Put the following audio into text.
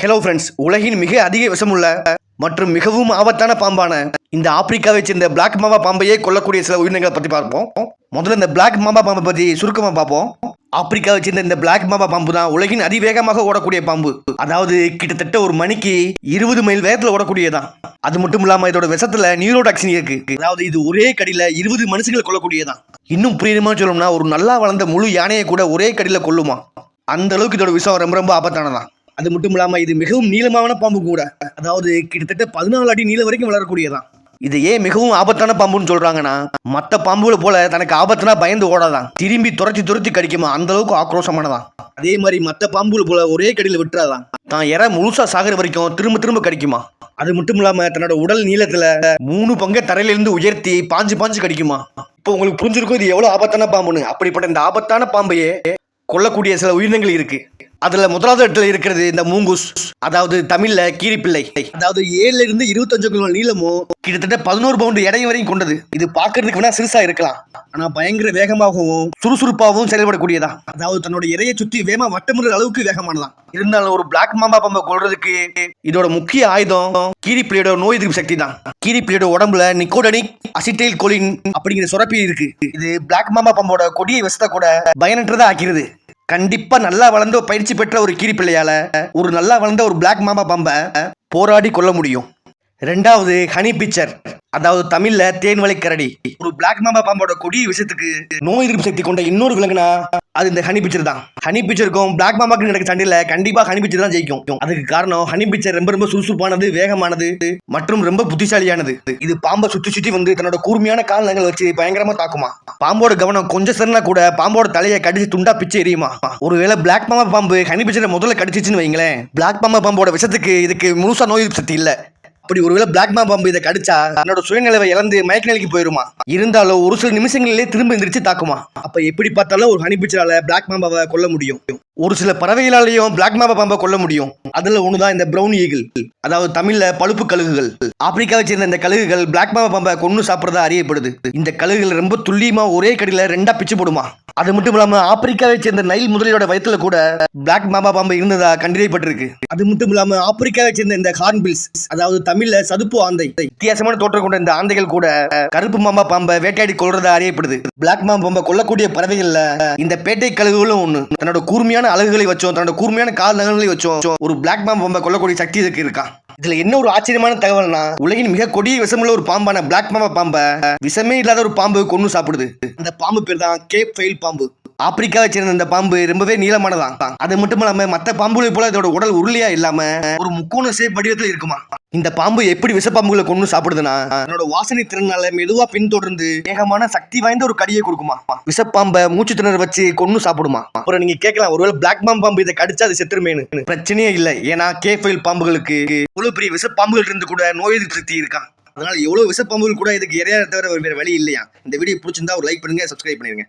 Hello friends உலகின் மிக அதிக விஷமுள்ள மற்றும் மிகவும் ஆபத்தான பாம்பான இந்த ஆப்பிரிக்காவை சேர்ந்த பிளாக் மாமா பாம்பையே கொல்லக்கூடிய சில உயிரினங்களை பற்றி பார்ப்போம். முதல்ல இந்த பிளாக் மாமா பாம்பை பற்றி சுருக்கமாக பார்ப்போம். ஆப்பிரிக்காவை சேர்ந்த இந்த பிளாக் மாமா பாம்பு தான் உலகின் அதிவேகமாக ஓடக்கூடிய பாம்பு. அதாவது கிட்டத்தட்ட ஒரு மணிக்கு இருபது மைல் வேகத்தில் ஓடக்கூடியதான் அது மட்டும் இல்லாமல் இதோட விஷத்துல நியூரோடாக்சின் இருக்கு. அதாவது இது ஒரே கடியில் இருபது மனுஷங்களை கொல்லக்கூடியதான் இன்னும் புரியுமா சொல்லணும்னா ஒரு நல்லா வளர்ந்த முழு யானையை கூட ஒரே கடியில் கொல்லுமா. அந்த அளவுக்கு இதோட விஷம் ரொம்ப ரொம்ப ஆபத்தானதான். அது மட்டும் இல்லாம இது மிகவும் நீளமான பாம்பு கூட. அதாவது கிட்டத்தட்ட பதினாலு அடி நீளம் வரைக்கும் வளரக்கூடியதான். இது ஏன் மிகவும் ஆபத்தான பாம்புன்னு சொல்றாங்கன்னா மற்ற பாம்புகளை போல தனக்கு ஆபத்துனா பயந்து ஓடாதான். திரும்பி துரத்தி துரத்தி கடிக்குமா? அந்த அளவுக்கு ஆக்ரோஷமானதான். அதே மாதிரி மற்ற பாம்புகள் போல ஒரே கடியில் விட்டுறாதான். தான் இற முழுசா சாகுற வரைக்கும் திரும்ப திரும்ப கடிக்குமா? அது மட்டும் இல்லாம தன்னோட உடல் நீளத்துல மூணு பங்கை தரையிலிருந்து உயர்த்தி பாஞ்சு பாஞ்சு கடிக்குமா? இப்போ உங்களுக்கு புரிஞ்சிருக்கும் இது எவ்வளவு ஆபத்தான பாம்புன்னு. அப்படிப்பட்ட இந்த ஆபத்தான பாம்பையே கொல்லக்கூடிய சில உயிரினங்கள் இருக்கு. அதுல முதலாவது இடத்துல இருக்கிறது இந்த மூங்குஸ். அதாவது தமிழ்ல கீரிப்பிள்ளை. அதாவது ஏழுல இருந்து இருபத்தஞ்சு கிலோ நீளமும் கிட்டத்தட்ட பதினோரு பவுண்டு எடையும் வரையும் கொண்டது. இது பாக்குறதுக்கு வேணா சிறுசா இருக்கலாம். ஆனா பயங்கர வேகமாகவும் சுறுசுறுப்பாகவும் செயல்படக்கூடியதா. அதாவது தன்னோட இறையை சுத்தி வேகமா வட்டமுற அளவுக்கு வேகமானதான் இருந்தாலும் ஒரு பிளாக் மாம்பா பம்பை கொள்றதுக்கு இதோட முக்கிய ஆயுதம் கீரிப்பிள்ளையோட நோய் எதிர்ப்பு சக்தி தான் கீரிப்பிள்ளையோட உடம்புல நிக்கோடனிக் அசிட்டைல் கொலின் அப்படிங்கிற சுரப்பி இருக்கு. இது பிளாக் மாம்பா பாம்போட கொடிய விஷத்தை கூட பயனற்றதா ஆக்கிறது. கண்டிப்பா நல்லா வளர்ந்த பயிற்சி பெற்ற ஒரு கீரி பிள்ளையால ஒரு நல்லா வளர்ந்த ஒரு பிளாக் மாமா பாம்பை போராடி கொள்ள முடியும். ரெண்டாவது ஹனி பிச்சர். அதாவது தமிழ்ல தேன்வளை கரடி. ஒரு பிளாக் மாம்பா பாம்போட கொடிய விஷயத்துக்கு நோய் எதிர்ப்பு சக்தி கொண்ட இன்னொரு விலங்குனா அது இந்த ஹனி பிச்சர் தான். ஹனி பிச்சருக்கும் பிளாக் மாமாக்கு நடக்க சண்டையில கண்டிப்பா ஹனி பிச்சர் தான் ஜெயிக்கும். அதுக்கு காரணம் ஹனி பிச்சர் ரொம்ப ரொம்ப சுறுசுறுப்பானது வேகமானது மற்றும் ரொம்ப புத்திசாலியானது. இது பாம்பை சுத்தி சுத்தி வந்து தன்னோட கூர்மையான கால்நகங்களை வச்சு பயங்கரமா தாக்குமா. பாம்போட கவனம் கொஞ்சம் சரினா கூட பாம்போட தலையை கடிச்சு துண்டா பிச்சு எரியுமா ஒருவேளை பிளாக் மாமா பாம்பு ஹனி பிச்சரை முதல்ல கடிச்சிச்சுன்னு வைங்களேன். பிளாக் மாமா பாம்போட விஷத்துக்கு இதுக்கு முழுசா நோய் எதிர்ப்பு சக்தி இல்லை. அப்படி ஒருவேளை பிளாக் மா பாம்பு இதை கடிச்சா தன்னோட சுயநிலவை இழந்து மயக்க நிலைக்கு போயிருமா? இருந்தாலும் ஒரு சில நிமிஷங்களிலே திரும்ப எந்திரிச்சு தாக்குமா? அப்ப எப்படி பார்த்தாலும் ஒரு ஹனிபிச்சரால பிளாக் மாம்பாவை கொல்ல முடியும். ஒரு சில பறவைகளாலையும் பிளாக் மாபா பாம்பை கொல்ல முடியும். அதில் ஒன்று தான் இந்த ப்ரௌன் ஈகிள் அதாவது தமிழில் பழுப்பு கழுகுகள். ஆப்பிரிக்காவை சேர்ந்த இந்த கழுகுகள் பிளாக் மாம்பா பாம்பை கொன்று சாப்பிட்றதா அறியப்படுது. இந்த கழுகுகள் ரொம்ப துல்லியமாக ஒரே கடியில் ரெண்டா பிச்சு போடுமா. அது மட்டும் இல்லாம ஆப்பிரிக்காவை சேர்ந்த நைல் முதலியோட வயத்துல கூட பிளாக் மாமா பாம்பு இருந்ததா கண்டறியப்பட்டிருக்கு. அது மட்டும் இல்லாம ஆப்பிரிக்காவை சேர்ந்த இந்த ஹார்ன்பில்ஸ் அதாவது தமிழ்ல சதுப்பு ஆந்தை வித்தியாசமான தோற்றம் கொண்ட இந்த ஆந்தைகள் கூட கருப்பு மாமா பாம்பை வேட்டையாடி கொள்றதா அறியப்படுது. பிளாக் மாமா பாம்பை கொல்லக்கூடிய பறவைகள்ல இந்த பேட்டை கழுகுகளும் ஒண்ணு. தன்னோட கூர்மையான அழகுகளை வச்சோம் தன்னோட கூர்மையான கால் நகல்களை வச்சோம். ஒரு பிளாக் பாம்பு பாம்பை கொல்லக்கூடிய சக்தி இதுக்கு இருக்கா? இதுல என்ன ஒரு ஆச்சரியமான தகவல்னா உலகின் மிக கொடிய விஷமுள்ள ஒரு பாம்பான பிளாக் மாம்பா பாம்பை விஷமே இல்லாத ஒரு பாம்பு கொன்னு சாப்பிடுது. அந்த பாம்பு பேர் தான் கேப் ஃபெயில் பாம்பு. ஆப்பிரிக்காவை சேர்ந்த இந்த பாம்பு ரொம்பவே நீளமானதான். அது மட்டும் இல்லாம மத்த பாம்புகளை போல இதோட உடல் உருளையா இல்லாம ஒரு முக்கோண சேப் வடிவத்தில் இருக்குமா? இந்த பாம்பு எப்படி விஷப்பாம்புகளை கொண்டு சாப்பிடுதுன்னா என்னோட வாசனை திறனால மெதுவா பின்தொடர்ந்து வேகமான சக்தி வாய்ந்த ஒரு கடியை கொடுக்குமா? விஷப்பாம்பை மூச்சு திணற வச்சு கொன்னு சாப்பிடுமா? அப்புறம் நீங்க கேட்கலாம் ஒருவேளை பிளாக் பாம்பு பாம்பு இதை கடிச்சா அது செத்துருமேனு பிரச்சனையே இல்லை ஏன்னா கேஃபைல் பாம்புகளுக்கு இவ்வளவு பெரிய விஷப்பாம்புகள் இருந்து கூட நோய் எதிர்ப்பு சக்தி இருக்கான் அதனால எவ்வளவு விஷப்பாம்புகள் கூட இதுக்கு இறையா தவிர வேற வழி இல்லையா? இந்த வீடியோ பிடிச்சிருந்தா ஒரு லைக் பண்ணுங்க சப்ஸ்கிரைப் பண்ணிருங்க.